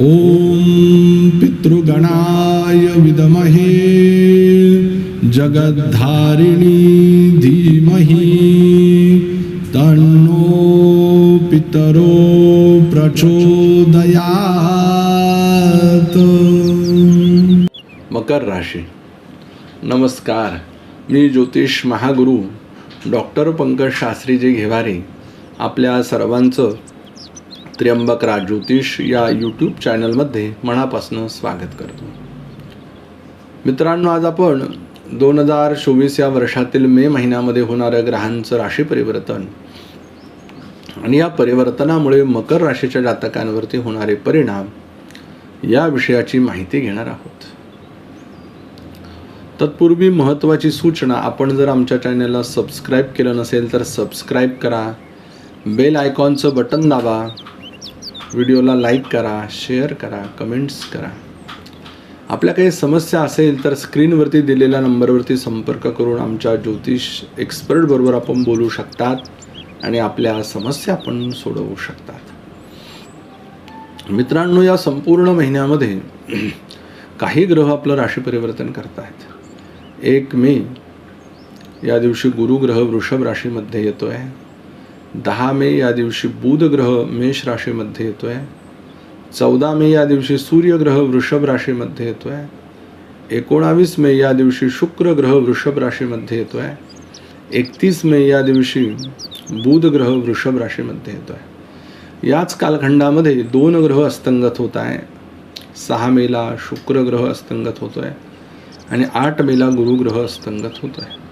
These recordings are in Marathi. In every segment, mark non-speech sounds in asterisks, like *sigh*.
ॐ पितृगणाय विदमहे जगद्धारिणी धीमहि तन्नो पितरो प्रचोदयात्। मकर राशी। नमस्कार मी ज्योतिष महागुरु डॉक्टर पंकज शास्त्रीजी घेवारे आपल्या सर्वांचं त्र्यंबक ज्योतिष या यूट्यूब चॅनलमध्ये मनापासून स्वागत करतो. मित्रांनो आज आपण दोन हजार चोवीस या वर्षातील मे महिन्यामध्ये होणारं ग्रहांचं राशी परिवर्तन आणि या परिवर्तनामुळे मकर राशीच्या जातकांवरती होणारे परिणाम या विषयाची माहिती घेणार आहोत. तत्पूर्वी महत्त्वाची सूचना आपण जर आमच्या चॅनलला सबस्क्राईब केलं नसेल तर सबस्क्राईब करा बेल आयकॉनचं बटन दाबा व्हिडिओला लाईक करा शेअर करा कमेंट्स करा. आपल्या काही समस्या असेल तर स्क्रीनवरती दिलेल्या नंबरवरती संपर्क करून आमच्या ज्योतिष एक्सपर्टबरोबर आपण बोलू शकतात आणि आपल्या समस्या आपण सोडवू शकतात. मित्रांनो या संपूर्ण महिन्यामध्ये *clears throat* काही ग्रह आपलं राशी परिवर्तन करत आहेत एक मे या दिवशी गुरुग्रह वृषभ राशीमध्ये येतो आहे दहा मे या दिवशी बुधग्रह मेष राशीमध्ये येतो आहे चौदा मे या दिवशी सूर्यग्रह वृषभ राशीमध्ये येतो आहे एकोणावीस मे या दिवशी शुक्र ग्रह वृषभ राशीमध्ये येतो आहे एकतीस मे या दिवशी बुध ग्रह वृषभ राशीमध्ये येतो आहे याच कालखंडामध्ये दोन ग्रह अस्तंगत होत आहे. सहा मेला शुक्र ग्रह अस्तंगत होतो आहे आणि आठ मेला गुरुग्रह अस्तंगत होतो आहे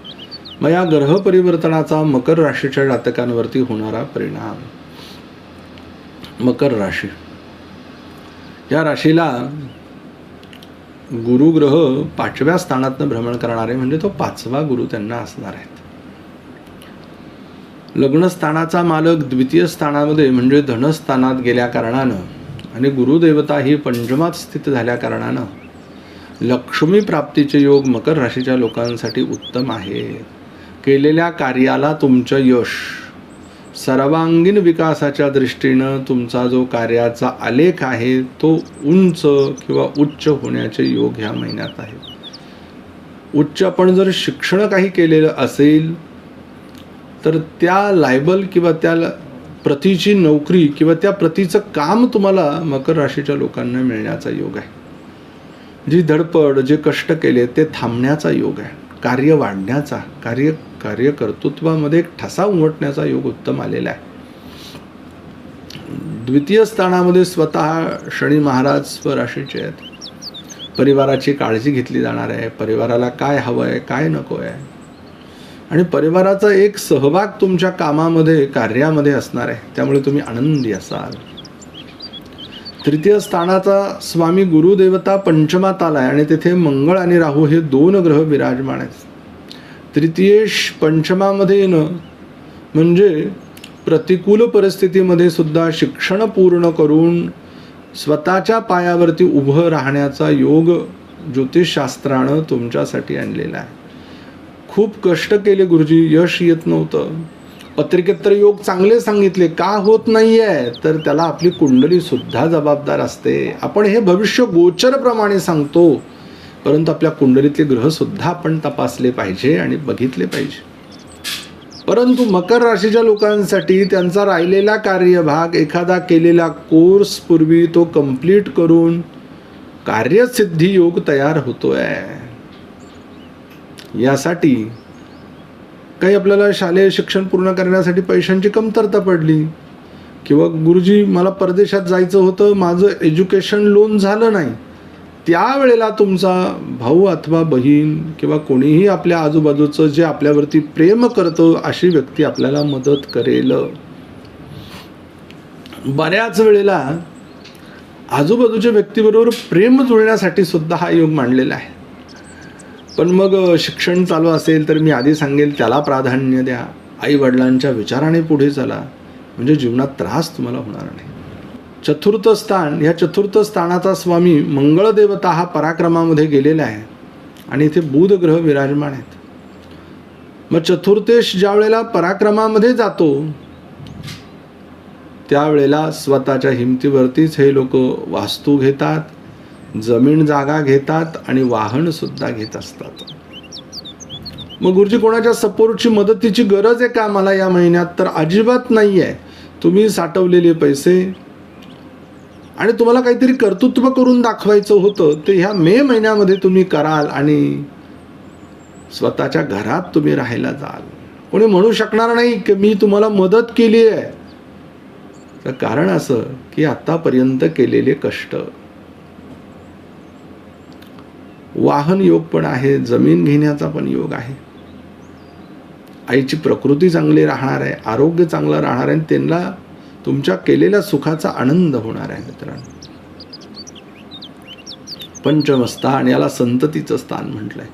मग या ग्रह परिवर्तनाचा मकर राशीच्या जातकांवरती होणारा परिणाम. मकर राशी. या राशीला गुरुग्रह पाचव्या स्थानातनं भ्रमण करणारे म्हणजे तो पाचवा गुरु त्यांना असणार आहेत. लग्नस्थानाचा मालक द्वितीय स्थानामध्ये म्हणजे धनस्थानात गेल्या कारणानं आणि गुरुदेवता ही पंचमात स्थित झाल्या कारणानं लक्ष्मी प्राप्तीचे योग मकर राशीच्या लोकांसाठी उत्तम आहेत. केलेल्या कार्याला तुमचं यश. सर्वांगीण विकासाच्या दृष्टीनं तुमचा जो कार्याचा आलेख आहे तो उंच किंवा उच्च होण्याचे योग ह्या महिन्यात आहे उच्च आपण जर शिक्षण काही केलेलं असेल तर त्या लायबल किंवा त्या प्रतीची नोकरी किंवा त्या प्रतीचं काम तुम्हाला मकर राशीच्या लोकांना मिळण्याचा योग आहे. जी धडपड जे कष्ट केले ते थांबण्याचा योग आहे. कार्य वाढण्याचा कार्य कार्य कर्तृत्वामध्ये एक ठसा उमटण्याचा योग उत्तम आलेला आहे. द्वितीय स्थानामध्ये स्वतः शनी महाराज स्वराशीचे आहेत. परिवाराची काळजी घेतली जाणार आहे. परिवाराला काय हवं आहे काय नको आहे. आणि परिवाराचा एक सहभाग तुमच्या कामामध्ये कार्यामध्ये असणार आहे. त्यामुळे तुम्ही आनंदी असाल. तृतीय स्थानाचा स्वामी गुरुदेवता पंचमात आहे आणि तेथे मंगळ आणि राहू हे दोन ग्रह विराजमान आहेत. तृतीयेश पंचमामध्ये येणं म्हणजे प्रतिकूल परिस्थितीमध्ये सुद्धा शिक्षण पूर्ण करून स्वतःच्या पायावरती उभं राहण्याचा योग ज्योतिषशास्त्रानं तुमच्यासाठी आणलेला आहे. खूप कष्ट केले गुरुजी यश येत नव्हतं. पत्रिकेत तर योग चांगले सांगितले का होत नाही आहे तर त्याला आपली कुंडली सुद्धा जबाबदार असते. आपण हे भविष्य गोचरप्रमाणे सांगतो. परंतु आपल्या कुंडलीतले ग्रह सुद्धा आपण तपासले पाहिजे आणि बघितले पाहिजे. परंतु मकर राशीच्या लोकांसाठी त्यांचा राहिलेला कार्यभाग एखादा केलेला कोर्स पूर्वी तो कंप्लीट करून कार्यसिद्धी योग तयार होतोय. यासाठी काही आपल्याला शालेय शिक्षण पूर्ण करण्यासाठी पैशांची कमतरता पडली. किंवा गुरुजी मला परदेशात जायचं होतं माझं एज्युकेशन लोन झालं नाही. त्यावेळेला तुमचा भाऊ अथवा बहीण किंवा कोणीही आपल्या आजूबाजूचं जे आपल्यावरती प्रेम करतं अशी व्यक्ती आपल्याला मदत करेल. बऱ्याच वेळेला आजूबाजूच्या व्यक्तीबरोबर प्रेम जुळण्यासाठी सुद्धा हा योग मांडलेला आहे. पण मग शिक्षण चालू असेल तर मी आधी सांगेल त्याला प्राधान्य द्या. आई वडिलांच्या विचाराने पुढे चला. म्हणजे जीवनात त्रास तुम्हाला होणार नाही. चतुर्थ स्थान ह्या चतुर्थ स्थानाचा स्वामी मंगळदेवता हा पराक्रमामध्ये गेलेला आहे. आणि इथे बुध ग्रह विराजमान आहेत. मग चतुर्थेश ज्या वेळेला पराक्रमामध्ये जातो त्यावेळेला स्वतःच्या हिमतीवरतीच हे लोक वास्तू घेतात जमीन जागा घेतात आणि वाहन सुद्धा घेत असतात. मग गुरुजी कोणाच्या सपोर्टची मदतीची गरज आहे का मला या महिन्यात? तर अजिबात नाही आहे तुम्ही साठवलेले पैसे आणि तुम्हाला काहीतरी कर्तृत्व करून दाखवायचं होतं ते ह्या मे महिन्यामध्ये तुम्ही कराल आणि स्वतःच्या घरात तुम्ही राहायला जाल. कोणी म्हणू शकणार नाही की मी तुम्हाला मदत केली आहे. तर कारण असं की आतापर्यंत केलेले कष्ट. वाहन योग पण आहे जमीन घेण्याचा पण योग आहे. आईची प्रकृती चांगली राहणार आहे आरोग्य चांगलं राहणार आहे आणि त्यांना तुमच्या केलेल्या सुखाचा आनंद होणार आहे मित्रांनो. पंचमस्थान याला संततीचं स्थान म्हटलंय.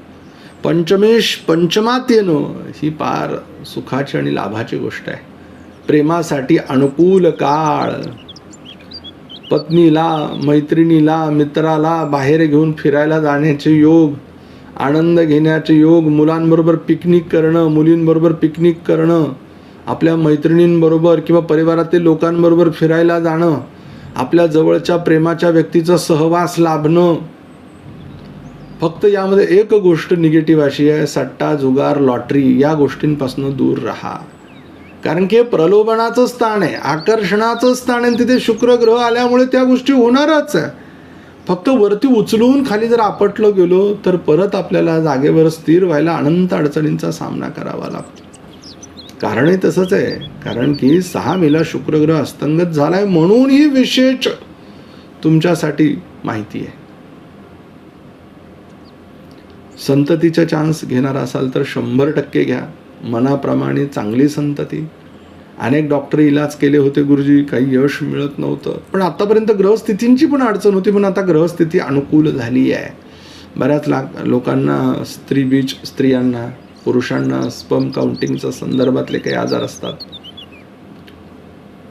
पंचमेश पंचमात येणं ही फार सुखाची आणि लाभाची गोष्ट आहे. प्रेमासाठी अनुकूल काळ. पत्नीला मैत्रिणीला मित्राला बाहेर घेऊन फिरायला जाण्याचे योग आनंद घेण्याचे योग मुलांबरोबर पिकनिक करणं मुलींबरोबर पिकनिक करणं आपल्या मैत्रिणींबरोबर किंवा परिवारातील लोकांबरोबर फिरायला जाणं आपल्या जवळच्या प्रेमाच्या व्यक्तीचा सहवास लाभणं फक्त यामध्ये एक गोष्ट निगेटिव्ह अशी आहे सट्टा जुगार लॉटरी या गोष्टींपासून दूर राहा. कारण की हे प्रलोभनाचं स्थान आहे आकर्षणाचं स्थान आहे आणि तिथे शुक्रग्रह आल्यामुळे त्या गोष्टी होणारच आहे. फक्त वरती उचलून खाली जर आपटलं गेलो तर परत आपल्याला जागेवर स्थिर व्हायला अनंत अडचणींचा सामना करावा लागतो. कारणही तसंच आहे. कारण की सहा मेला शुक्रग्रह अस्तंगत झालाय म्हणून ही विशेष तुमच्यासाठी माहिती आहे. संततीचा चान्स घेणार असाल तर शंभर टक्के घ्या. मनाप्रमाणे चांगली संतती. अनेक डॉक्टर इलाज केले होते गुरुजी काही यश मिळत नव्हतं. पण आतापर्यंत ग्रहस्थितींची पण अडचण होती पण आता ग्रहस्थिती अनुकूल झाली आहे बऱ्याच ला लोकांना स्त्री बीज स्त्रियांना पुरुषांना स्पम काउंटिंगच्या संदर्भातले काही आजार असतात.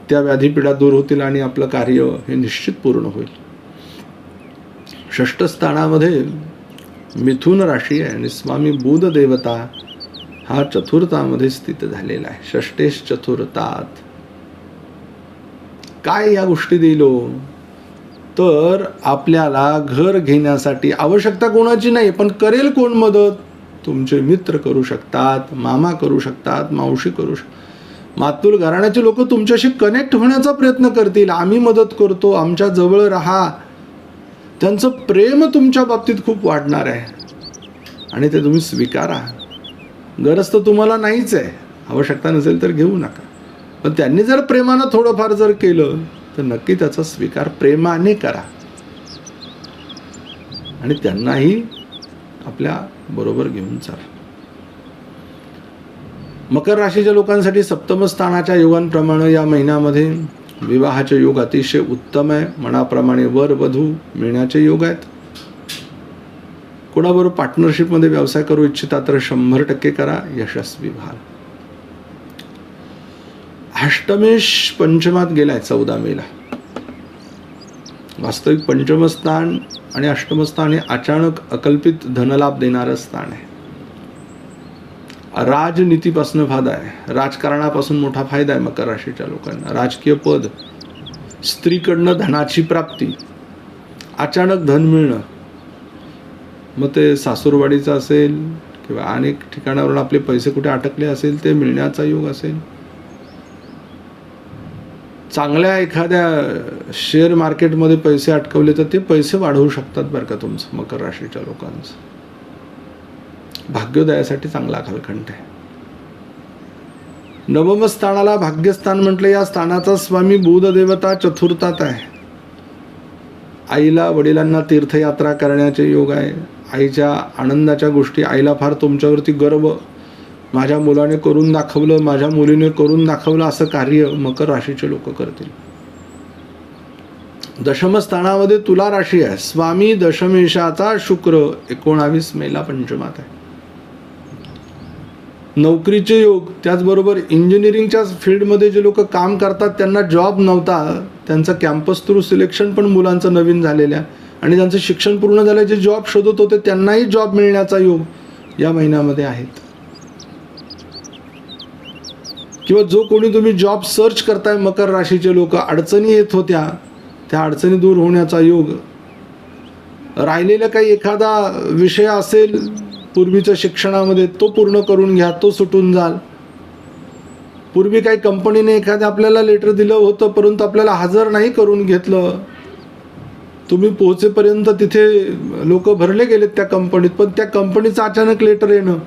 त्या व्याधीपीडा दूर होतील आणि आपलं कार्य हे निश्चित पूर्ण होईल. षष्ठ स्थानामध्ये मिथुन राशी आहे आणि स्वामी बुध देवता हा चतुर्थामध्ये स्थित झालेला आहे. षष्टेश चतुर्थात. काय या गोष्टी दिलो हो? तर आपल्याला घर घेण्यासाठी आवश्यकता कोणाची नाही पण करेल कोण मदत? तुमचे मित्र करू शकतात मामा करू शकतात मावशी करू शक मातूल घराण्याचे लोक तुमच्याशी कनेक्ट होण्याचा प्रयत्न करतील. आम्ही मदत करतो आमच्या जवळ राहा. त्यांचं प्रेम तुमच्या बाबतीत खूप वाढणार आहे. आणि ते तुम्ही स्वीकारा. गरज तर तुम्हाला नाहीच आहे. आवश्यकता नसेल तर घेऊ नका. पण त्यांनी जर प्रेमानं थोडंफार जर केलं तर नक्की त्याचा स्वीकार प्रेमाने करा. आणि त्यांनाही आपल्या बरोबर घेऊन चाला. मकर राशीच्या लोकांसाठी सप्तम स्थानाच्या योगांप्रमाणे या महिन्यामध्ये विवाहाचे योग अतिशय उत्तम आहे. मनाप्रमाणे वर वधू मिळण्याचे योग आहेत. कोणाबरोबर पार्टनरशिपमध्ये व्यवसाय करू इच्छिता तर शंभर टक्के करा. यशस्वी व्हाल. अष्टमेश पंचमात गेलाय चौदा मेला. वास्तविक पंचमस्थान आणि अष्टमस्थान हे अचानक अकल्पित धनलाभ देणारं स्थान आहे. राजनीतीपासून फायदा आहे. राजकारणापासून मोठा फायदा आहे मकर राशीच्या लोकांना. राजकीय पद स्त्रीकडनं धनाची प्राप्ती अचानक धन मिळणं. मग ते सासूरवाडीचं असेल किंवा अनेक ठिकाणावरून आपले पैसे कुठे अटकले असेल ते मिळण्याचा योग असेल. चांगल्या एखाद्या शेअर मार्केटमध्ये पैसे अटकवले तर ते पैसे वाढवू शकतात बरं का तुमचं मकर राशीच्या लोकांचं. भाग्योदयासाठी चांगला कालखंड आहे. नवम स्थानाला भाग्यस्थान म्हटलं या स्थानाचा स्वामी बुधदेवता चतुर्थात आहे. आईला वडिलांना तीर्थयात्रा करण्याचे योग आहे. आईच्या आनंदाच्या गोष्टी आईला फार तुमच्यावरती गर्व माझ्या मुलाने करून दाखवलं माझ्या मुलीने करून दाखवलं असं कार्य मकर राशीचे लोक करतील. दशमस्थानामध्ये तुला राशी आहे. स्वामी दशमेशाचा शुक्र एकोणावीस मेला पंचमात आहे. नोकरीचे योग त्याचबरोबर इंजिनिअरिंगच्या फील्डमध्ये जे लोक काम करतात त्यांना जॉब नव्हता. त्यांचं कॅम्पस थ्रू सिलेक्शन पण मुलांचं नवीन झालेल्या आणि ज्यांचं शिक्षण पूर्ण झालं जे जॉब शोधत होते त्यांनाही जॉब मिळण्याचा योग या महिन्यामध्ये आहेत. किंवा जो कोणी तुम्ही जॉब सर्च करताय मकर राशीचे लोक अडचणी येत होत्या त्या अडचणी दूर होण्याचा योग. राहिलेला काही एखादा विषय असेल पूर्वीच्या शिक्षणामध्ये तो पूर्ण करून घ्या तो सुटून जाल. पूर्वी काही कंपनीने एखाद्या आपल्याला लेटर दिलं होतं परंतु आपल्याला हजर नाही करून घेतलं. तुम्ही पोहोचेपर्यंत तिथे लोक भरले गेलेत त्या कंपनीत पण त्या कंपनीचं अचानक लेटर येणं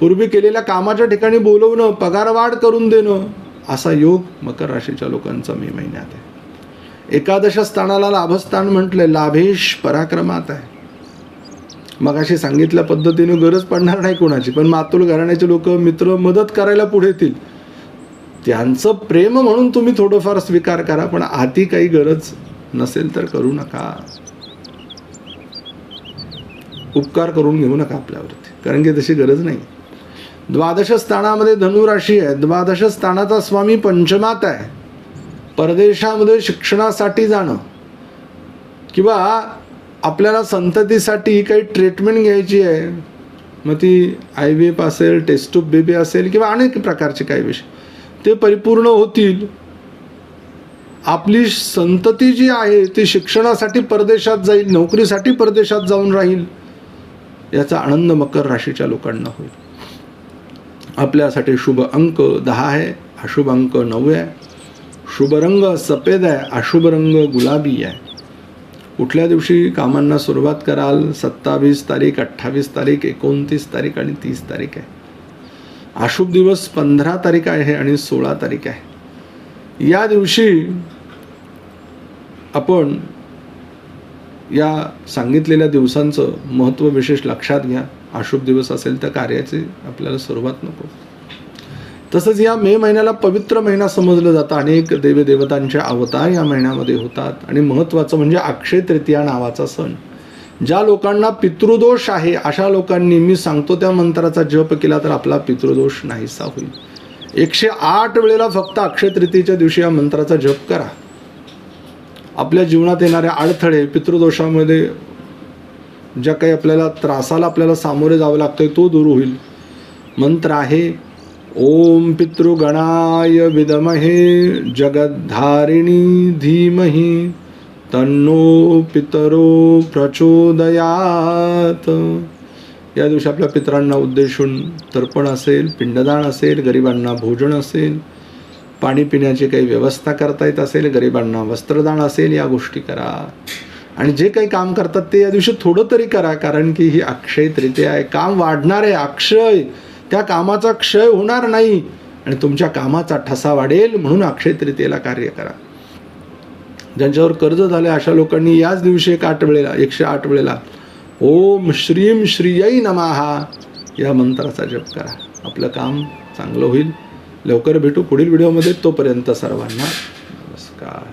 पूर्वी केलेल्या कामाच्या ठिकाणी बोलवणं पगारवाढ करून देणं असा योग मकर राशीच्या लोकांचा मे महिन्यात आहे. एकादश स्थानाला लाभस्थान म्हटलंय लाभेश पराक्रमात आहे. मग अशी सांगितल्या पद्धतीने गरज पडणार नाही कोणाची पण मातुल घराण्याचे लोक मित्र मदत करायला पुढे येतील. त्यांचं प्रेम म्हणून तुम्ही थोडंफार स्वीकार करा पण आती काही गरज नसेल तर करू नका. उपकार करून घेऊ नका आपल्यावरती कारण की तशी गरज नाही. द्वादश स्थानामध्ये धनुराशी आहे. द्वादश स्थानाचा स्वामी पंचमात आहे. परदेशामध्ये शिक्षणासाठी जाणं. किंवा आपल्याला संततीसाठी काही ट्रीटमेंट घ्यायची आहे. मग ती आय व्ही एफ असेल टेस्ट ऑफ बेबी असेल किंवा अनेक प्रकारचे काही विषय. ते परिपूर्ण होतील. आपली संतती जी आहे ती शिक्षणासाठी परदेशात जाईल नोकरीसाठी परदेशात जाऊन राहील. याचा आनंद मकर राशीच्या लोकांना होईल. आपल्यासाठी शुभ अंक दहा आहे अशुभ अंक नऊ आहे. शुभ रंग सफेद आहे अशुभ रंग गुलाबी आहे. कुठल्या दिवशी कामांना सुरुवात कराल? सत्तावीस तारीख अठ्ठावीस तारीख एकोणतीस तारीख आणि तीस तारीख आहे. अशुभ दिवस पंधरा तारीख आहे आणि सोळा तारीख आहे. या दिवशी आपण या सांगितलेल्या दिवसांचं महत्त्व विशेष लक्षात घ्या. अशुभ दिवस असेल तर कार्याची आपल्याला सुरुवात नको. तसंच या मे महिन्याला पवित्र महिना समजलं जातं. अनेक देवदेवतांचे अवतार या महिन्यामध्ये होतात. आणि महत्त्वाचं म्हणजे अक्षय तृतीया नावाचा सण. ज्या लोकांना पितृदोष आहे अशा लोकांनी मी सांगतो त्या मंत्राचा जप केला तर आपला पितृदोष नाहीसा होईल. एकशे आठ वेळेला फक्त अक्षय तृतीयेच्या दिवशी या मंत्राचा जप करा. आपल्या जीवनात येणारे अडथळे पितृदोषामध्ये ज्या काही आपल्याला त्रासाला आपल्याला सामोरे जावं लागतंय तो दूर होईल. मंत्र आहे ओम पितृगणाय विदमहे जगद्धारिणी धीमही तन्नो पितरो प्रचोदयात. या दिवशी आपल्या पितरांना उद्देशून तर्पण असेल पिंडदान असेल गरिबांना भोजन असेल पाणी पिण्याची काही व्यवस्था करता येत असेल गरिबांना वस्त्रदान असेल या गोष्टी करा. आणि जे काही काम करतात ते या दिवशी थोडं तरी करा कारण की ही अक्षय तृतीया आहे. काम वाढणार आहे अक्षय. त्या कामाचा क्षय होणार नाही. आणि तुमच्या कामाचा ठसा वाढेल म्हणून अक्षय तृतीयेला कार्य करा. ज्यांच्यावर कर्ज झाले अशा लोकांनी याच दिवशी एक आठ वेळेला एकशे आठ वेळेला ओम श्रीम श्रियई नमाहा या मंत्राचा जप करा. आपलं काम चांगलं होईल. लवकर भेटू पुढील व्हिडिओमध्ये. तोपर्यंत सर्वांना नमस्कार.